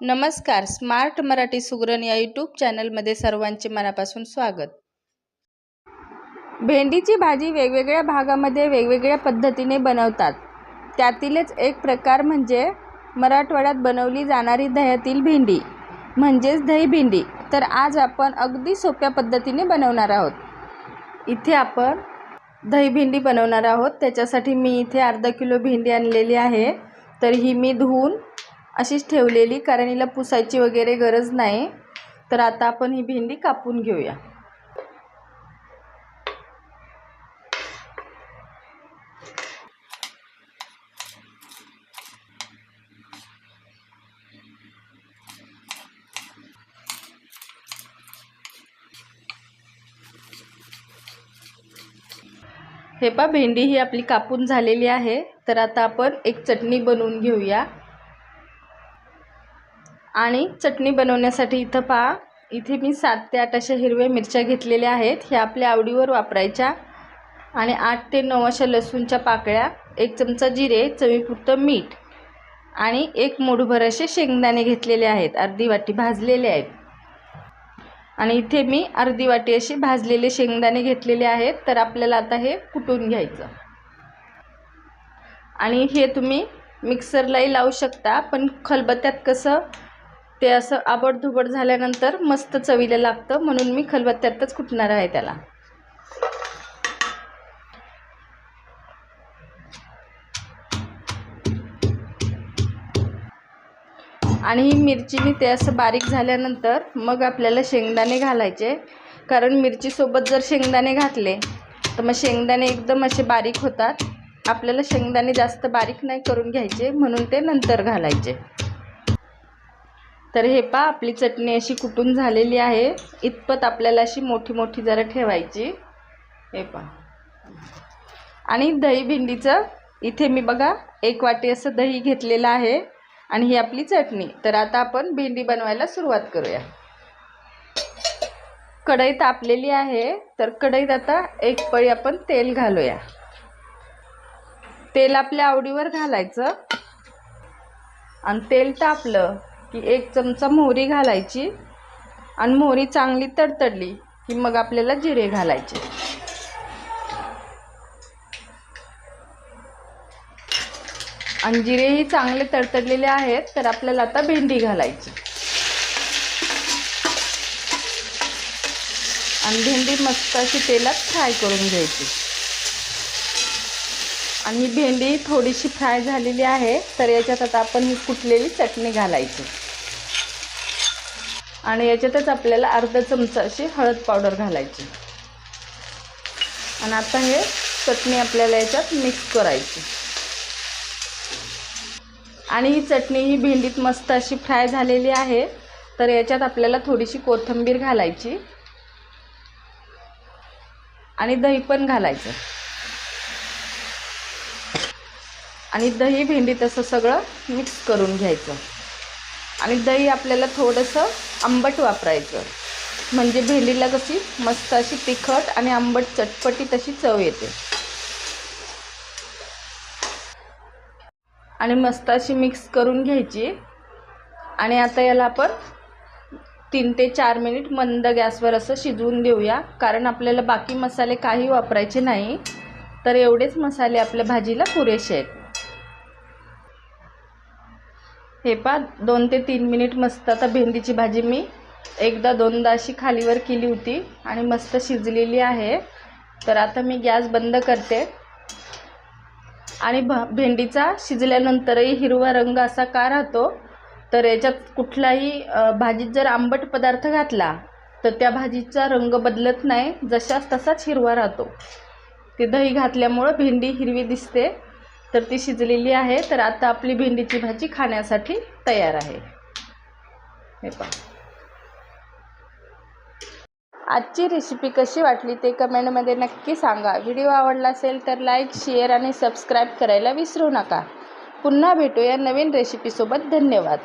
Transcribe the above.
नमस्कार स्मार्ट मराठी सुगरण या यूट्यूब चॅनलमध्ये सर्वांचे मनापासून स्वागत. भेंडीची भाजी वेगवेगळ्या भागामध्ये वेगवेगळ्या पद्धतीने बनवतात. त्यातीलच एक प्रकार म्हणजे मराठवाड्यात बनवली जाणारी दह्यातील भेंडी म्हणजेच दही भेंडी. तर आज आपण अगदी सोप्या पद्धतीने बनवणार आहोत. इथे आपण दही भेंडी बनवणार आहोत. त्याच्यासाठी मी इथे अर्धा किलो भेंडी आणलेली आहे. तर ही मी धुवून अशीच ठेवलेली कारण हिला पुसायची वगैरे गरज नाही. तर आता आपण ही भेंडी कापून घेऊया. हे पा भेंडी ही आपली कापून झालेली आहे. तर आता आपण एक चटणी बनवून घेऊया. आणि चटणी बनवण्यासाठी इथं पहा. इथे मी सात ते आठ अशा हिरव्या मिरच्या घेतलेल्या आहेत. ह्या आपल्या आवडीवर वापरायच्या. आणि आठ ते नऊ अशा लसूणच्या पाकळ्या एक चमचा जिरे चवीपुरतं मीठ आणि एक मोठभर असे शेंगदाणे घेतलेले आहेत. अर्धी वाटी भाजलेले आहेत. आणि इथे मी अर्धी वाटी असे भाजलेले शेंगदाणे घेतलेले आहेत. तर आपल्याला आता हे कुटून घ्यायचं. आणि हे तुम्ही मिक्सरलाही लावू शकता पण खलबत्त्यात कसं ते असं आबडधुबड झाल्यानंतर मस्त चवीला लागतं म्हणून मी खलबत्त्यातच कुटणार आहे त्याला. आणि ही ते असं बारीक झाल्यानंतर मग आपल्याला शेंगदाणे घालायचे. कारण मिरचीसोबत जर शेंगदाणे घातले तर मग शेंगदाणे एकदम असे बारीक होतात. आपल्याला शेंगदाणे जास्त बारीक नाही करून घ्यायचे म्हणून ते नंतर घालायचे. तर हे पा आपली चटणी अशी कुटून झालेली आहे. इतपत आपल्याला अशी मोठी मोठी जरा ठेवायची. हे पा आणि दही भेंडीचं इथे मी बघा एक वाटी असं दही घेतलेलं आहे आणि ही आपली चटणी. तर आता आपण भेंडी बनवायला सुरुवात करूया. कढई तापलेली आहे. तर कढईत आता एक पळी आपण तेल घालूया. तेल आपल्या आवडीवर घालायचं. आणि तेल तापलं की एक चमचा मोहरी घालायची आणि मोहरी चांगली तडतडली की मग आपल्याला जिरे घालायचे. आणि जिरेही चांगले तडतडलेले आहेत तर आपल्याला आता भेंडी घालायची. आणि भेंडी मस्त अशी तेलात फ्राय करून घ्यायची. आणि भेंडी थोडीशी फ्राय झालेली आहे. तर याच्यात आता आपण ही कुटलेली चटणी घालायची. आणि याच्यातच आपल्याला अर्धा चमचा अशी हळद पावडर घालायची. आणि आता हे चटणी आपल्याला याच्यात मिक्स करायची. आणि ही चटणी ही भेंडीत मस्त अशी फ्राय झालेली आहे. तर याच्यात आपल्याला थोडीशी कोथिंबीर घालायची. आणि दही पण घालायचं. आणि दही भेंडीत असं सगळं मिक्स करून घ्यायचं. आणि दही आपल्याला थोडंसं आंबट वापरायचं. म्हणजे भेंडीला कशी मस्त अशी तिखट आणि आंबट चटपटी तशी चव येते. आणि मस्त अशी मिक्स करून घ्यायची. आणि आता याला आपण तीन ते चार मिनिट मंद गॅसवर असं शिजवून देऊया. कारण आपल्याला बाकी मसाले काही वापरायचे नाही. तर एवढेच मसाले आपल्या भाजीला पुरेसे आहेत. हे पा दोन ते तीन मिनिट मस्त आता भेंडीची भाजी मी एकदा दोनदा अशी खालीवर केली होती आणि मस्त शिजलेली आहे. तर आता मी गॅस बंद करते. आणि भ भेंडीचा शिजल्यानंतरही हिरवा रंग असा का राहतो? तर याच्यात कुठलाही भाजीत जर आंबट पदार्थ घातला तर त्या भाजीचा रंग बदलत नाही जशाच तसाच हिरवा राहतो. ते दही घातल्यामुळं भेंडी हिरवी दिसते. तर ती शिजलेली आहे. तर आता आपली भेंडीची भाजी खाण्यासाठी तयार आहे. हे पहा. आजची रेसिपी कशी वाटली ते कमेंटमध्ये नक्की सांगा. व्हिडिओ आवडला असेल तर लाईक शेअर आणि सबस्क्राईब करायला विसरू नका. पुन्हा भेटूया नवीन रेसिपीसोबत धन्यवाद.